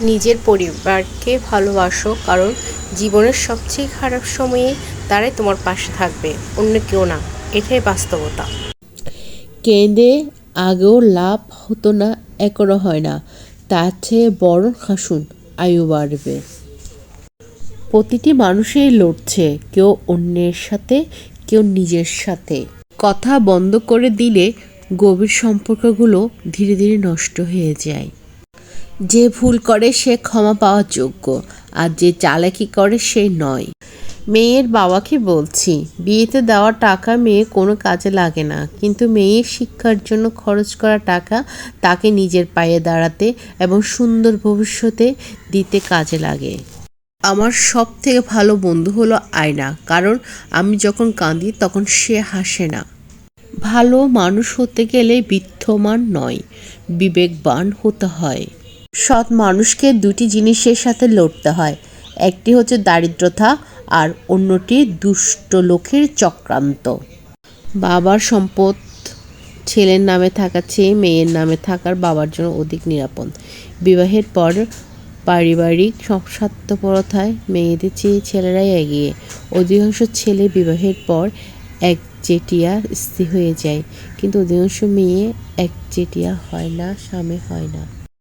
নিজের পরিবারকে ভালোবাসো, কারণ জীবনের সবচেয়ে খারাপ সময়ে তারাই তোমার পাশে থাকবে, অন্য কেউ না। এটাই বাস্তবতা। কেঁদে আগেও লাভ হতো না, এখনও হয় না। তার চেয়ে বরং হাসুন, আয়ু বাড়বে। প্রতিটি মানুষই লড়ছে, কেউ অন্যের সাথে, কেউ নিজের সাথে। কথা বন্ধ করে দিলে গভীর সম্পর্কগুলো ধীরে ধীরে নষ্ট হয়ে যায়। যে ভুল করে সে ক্ষমা পাওয়ার যোগ্য, আর যে চালাকি করে সে নয়। মেয়ের বাবাকে বলছি, বিয়েতে দেওয়া টাকা মেয়ে কোনো কাজে লাগে না, কিন্তু মেয়ের শিক্ষার জন্য খরচ করা টাকা তাকে নিজের পায়ে দাঁড়াতে এবং সুন্দর ভবিষ্যতে দিতে কাজে লাগে। আমার সব থেকে ভালো বন্ধু হলো আয়না, কারণ আমি যখন কাঁদি তখন সে হাসে না। ভালো মানুষ হতে গেলে বিত্তমান নয়, বিবেকবান হতে হয়। সৎ মানুষকে দুটি জিনিসের সাথে লড়তে হয়। একটি হচ্ছে দারিদ্রতা আর অন্যটি দুষ্ট লোকের চক্রান্ত। বাবার সম্পদ ছেলের নামে থাকার চেয়ে মেয়ের নামে থাকার বাবার জন্য অধিক নিরাপদ। বিবাহের পর পারিবারিক সব স্বার্থপরতায় মেয়েদের চেয়ে ছেলেরাই এগিয়ে। অধিকাংশ ছেলে বিবাহের পর একচেটিয়া স্ত্রী হয়ে যায়, কিন্তু অধিকাংশ মেয়ে একচেটিয়া হয় না, স্বামী হয় না।